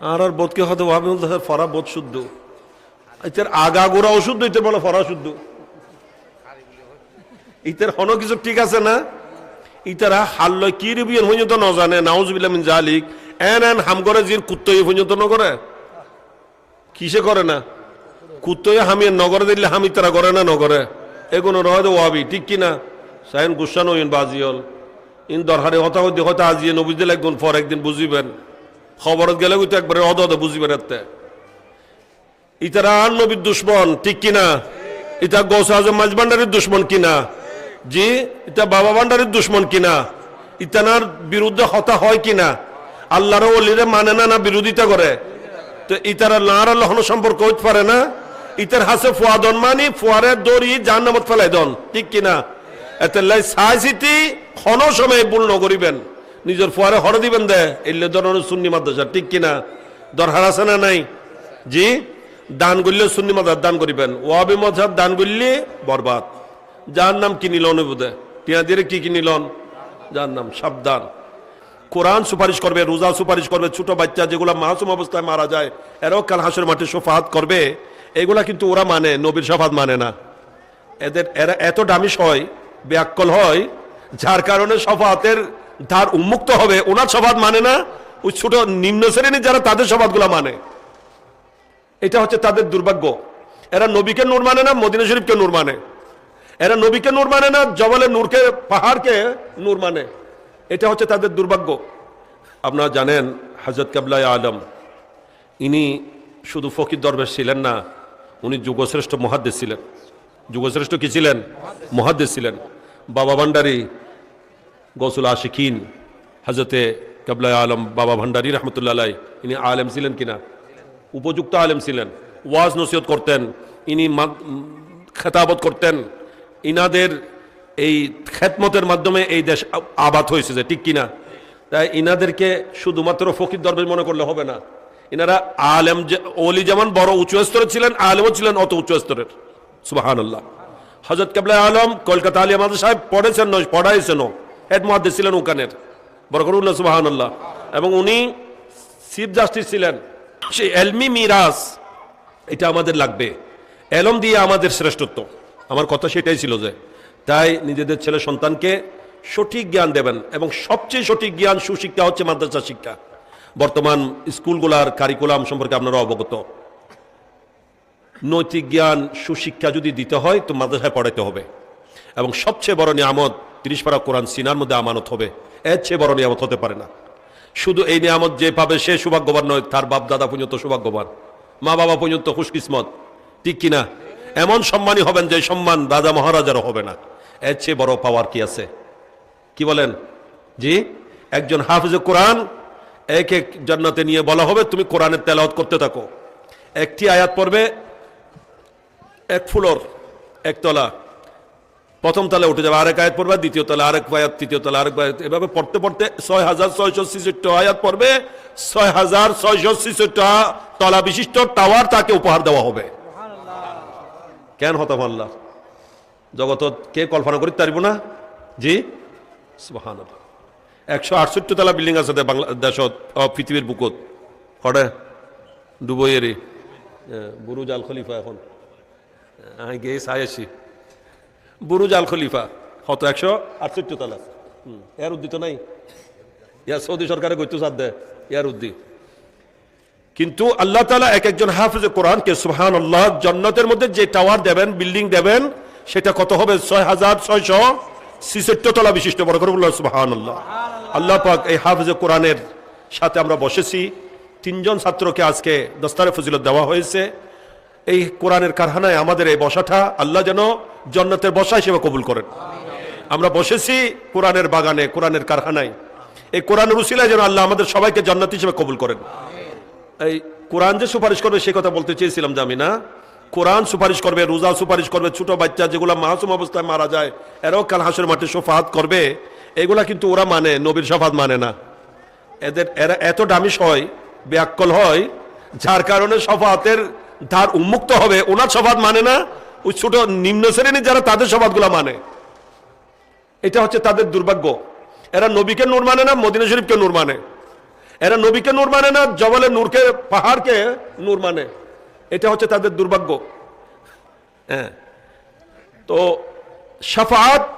আর আর বোধকে হয়তো ভাবে বলতে ফরা বোধ শুদ্ধ। ইতের আগা গোড়া অশুদ্ধ, ইতের বলে ফরা শুদ্ধ। ইতের হন কিছু ঠিক আছে না? ইতারা হাল্ল কি রিবিয়ন পর্যন্ত ন জানে নাউজ বিলামিন জালিক। এন এন হাম করে জির কুত্তই পর্যন্ত ন করে? কিসে করে না? কুত্তই হামিয়ে নগরে দিলে হামি তারা করে না নগরে এগুলো তো ওয়াবি ঠিক কিনা সাইন গুসানো ইন বাজিয়ল। ইন দরকারে হতা হতে হয়তো আজিয়ে নবুঝতে একদিন পর একদিন বুঝিবেন। খবরত গেলে তো একবারে অদ অদ বুঝিবেন এতে ইতারা আর নবীর দুশ্মন, ঠিক কিনা? ইতা গৌস আজম মাঝবান্ডারের দুশ্মন কিনা? জি, ইতা বাবা ভান্ডারের দুশ্মন কিনা? ইতানার বিরুদ্ধে হতা হয় কিনা? আল্লাহর ওলিরে মানে না না বিরোধিতা করে? তো ইতারা নার আল্লাহ সম্পর্ক হইতে পারে না। ইতার হাসে ফুয়াদন মানি ফুয়ারের দড়ি জাহান নামত ফেলাই দন, ঠিক কিনা? এতে লাই সাই সিটি ক্ষণ সময় ভুল নগরিবেন। নিজের ফোয়ারে হরে দিবেন দে, এলে সুন্নি মাদ্রাসা ঠিক কিনা? দরকার আছে না নাই? জি? দান করলে সুন্নি মাদার দান করিবেন। ওয়াবি মজাব দান করলে বরবাদ। যার নাম কিনিল অনুবোধে টিয়া দিয়ে কি কিনিলন যার নাম সাবধান। কোরআন সুপারিশ করবে, রোজা সুপারিশ করবে, ছোট বাচ্চা যেগুলো মাসুম অবস্থায় মারা যায়, এরাও কাল হাসের মাঠে সোফাহাত করবে। এগুলা কিন্তু ওরা মানে নবীর সাফাত মানে না। এদের, এরা এত দামিস হয় ব্যাকল হয়, যার কারণে সফাতের ধার উন্মুক্ত হবে, ওনার সফাত মানে না? ওই ছোট নিম্ন শ্রেণির যারা, তাদের সফাতগুলো মানে। এটা হচ্ছে তাদের দুর্ভাগ্য। এরা নবীকে নূর মানে না, মদিনা শরীফকে নূর মানে। এরা নবীকে নূর মানে না, জবলে নূরকে, পাহাড়কে নূর মানে। এটা হচ্ছে তাদের দুর্ভাগ্য। আপনারা জানেন হজরত কাবলাই আলম, ইনি শুধু ফকির দরবেশ ছিলেন না, উনি যুগশ্রেষ্ঠ মহাদ্দেশ ছিলেন। যুগশ্রেষ্ঠ কি ছিলেন? মহাদ্দেশ ছিলেন। বাবা ভান্ডারী গৌসুল আশিকিন হজরতে কাবলাই আলম বাবা ভান্ডারী রহমতুল্লাহ ইনি আলেম ছিলেন কিনা? উপযুক্ত আলেম ছিলেন। ওয়াজ নসিহত করতেন, ইনি খেতাবত করতেন। ইনাদের এই খেতমতের মাধ্যমে এই দেশ আবাদ হয়েছে যে, ঠিক কিনা? তাই ইনাদেরকে শুধুমাত্র ফকির দরবেশ মনে করলে হবে না। ইনারা আলেম ওলি যেমন বড় উঁচু স্তরের ছিলেন, আলেমও ছিলেন অত উচ্চ স্তরের। সুবাহান আল্লাহ হজরত কাবলা আলম কলকাতা আলী আমাদের সাহেব পড়েছেন নয় পড়াইছেন হেড মহাদ্দেশ ছিলেন ওখানের বড় করুন সুবাহান আল্লাহ এবং উনি চিফ জাস্টিস ছিলেন। সেই এলমি মিরাজ, এটা আমাদের লাগবে। এলম দিয়ে আমাদের শ্রেষ্ঠত্ব। আমার কথা সেটাই ছিল যে, তাই নিজেদের ছেলে সন্তানকে সঠিক জ্ঞান দেবেন এবং সবচেয়ে সঠিক জ্ঞান সুশিক্ষা হচ্ছে মাদ্রাসা শিক্ষা। বর্তমান স্কুলগুলার কারিকুলাম সম্পর্কে আপনারা অবগত। নৈতিক জ্ঞান সুশিক্ষা যদি দিতে হয়, তো মাদ্রাসায় পড়াইতে হবে। এবং সবচেয়ে বড় নিয়ামত তিরিশ পারা কোরআন সিনার মধ্যে আমানত হবে। এর চেয়ে বড় নিয়ামত হতে পারে না। শুধু এই নিয়ামত যে পাবে সে সৌভাগ্যবান নয়, তার বাপ দাদা পর্যন্ত সৌভাগ্যবান। মা বাবা পর্যন্ত খুশকিসমত। ঠিক কিনা? এমন সম্মানই হবেন যে সম্মান রাজা মহারাজারও হবে না। এর চেয়ে বড় পাওয়ার কি আছে? কি বলেন? জি? একজন হাফিজ কোরআন এক এক জান্নাতে নিয়ে বলা হবে, তুমি কোরআনের তেলাওয়াত করতে থাকো। একটি আয়াত পড়বে, এক ফ্লোর একতলা প্রথম তলায় উঠে যাবে আরেক আয়াত পড়বে দ্বিতীয় তলা আরেক আয়াত তৃতীয় তলা আরেক আয়াত এভাবে পড়তে পড়তে ছয় হাজার ছয়শো ছিষট্টি আয়াত পড়বে ছয় হাজার ছয়শো ছিষট্টি তলা বিশিষ্ট টাওয়ার তাকে উপহার দেওয়া হবে। কেন হতাম আল্লাহ? জগত কে কল্পনা করি পারিব না? জি? সুবাহান একশো আটষট্টি তলা বিল্ডিং আছে দে বাংলা দেশত অ, পৃথিবীর বুকত। হরে ডুবইয়েরি বুরুজ আল খলিফা এখন। আমি গিয়ে চাই আছি বুরুজ আল খলিফা। কত একশো? আটষট্টি তালা এর উদ্দিত নাই। ইয়ার সৌদি সরকারে গৈতো চার দে ইয়ার উদ্দি। কিন্তু আল্লাহ তালা এক একজন হাফিজ কোরআনকে সুহান আল্লাহ জন্নতের মধ্যে যে টাওয়ার দেবেন বিল্ডিং দেবেন সেটা কত হবে? ছয় হাজার ছয়শো তলা বিশিষ্ট বড় করে বললাম সুহান আল্লাহ আল্লাহ পাক এই হাফিজ কোরআনের সাথে আমরা বসেছি। তিনজন ছাত্রকে আজকে দস্তারে ফজিলত দেওয়া হয়েছে। এই কোরআনের কারখানায় আমাদের এই বসাটা আল্লাহ যেন জন্নতের বসা হিসেবে কবুল করেন। আমরা বসেছি কোরআনের বাগানে, কোরআনের কারখানায়। এই কোরআনের উসিলায় যেন আল্লাহ আমাদের সবাইকে জান্নাত হিসেবে কবুল করেন। এই কোরআন যে সুপারিশ করবে, সে কথা বলতে চেয়েছিলাম যে আমি না কোরআন সুপারিশ করবে, রোজা সুপারিশ করবে, ছোট বাচ্চা যেগুলো মাসুম অবস্থায় মারা যায়, এরাও কাল হাসের মাঠে সোফাহাত করবে। এগুলা কিন্তু ওরা মানে নবীর সফাত মানে না। এদের, এরা এত দামিস হয় ব্যাকল হয়, যার কারণে সফাতের ধার উন্মুক্ত হবে, ওনার সফাত মানে না ওই ছোট নিম্ন শ্রেণি যারা তাদের সফাতগুলো মানে। এটা হচ্ছে তাদের দুর্ভাগ্য। এরা নবীকে নূর মানে না, মদিনা শরীফকে নূর মানে। এরা নবীকে নূর মানে না জবলের নূরকে, পাহাড়কে নূর মানে। এটা হচ্ছে তাদের দুর্ভাগ্য। হ্যাঁ। তো সাফাত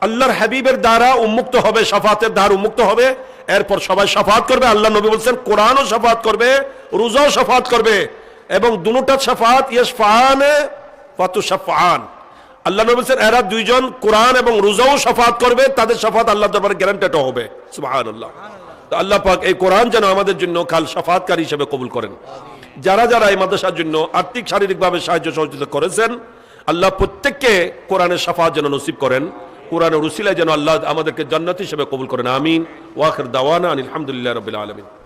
আল্লাহর হাবিবের দ্বারা উন্মুক্ত হবে সাফাতের দ্বার উন্মুক্ত হবে। এরপর সবাই সাফাত করবে। আল্লাহ নবী বলছেন, কোরআনও সাফাত করবে, রোজাও সাফাত করবে। এবং দুটার সাফাত ইয়েস আল্লাহ নবী এরা দুইজন কোরআন এবং রোজাও সাফাত করবে, তাদের সাফাত আল্লাহ দরবারে গ্যারান্টেড হবে। সুবহানাল্লাহ। তো আল্লাহ পাক এই কোরআন যেন আমাদের জন্য কাল সাফাতকারী হিসেবে কবুল করেন। যারা যারা এই মাদ্রাসার জন্য আর্থিক, শারীরিকভাবে সাহায্য সহযোগিতা করেছেন, আল্লাহ প্রত্যেককে কোরআনের সাফাত যেন নসিব করেন। কোরআনের উসিলায় যেন আল্লাহ আমাদেরকে জান্নাত হিসেবে কবুল করেন। আমিন। ওয়াখির দাওয়ানা আলহামদুলিল্লাহ রবিল আলমিন।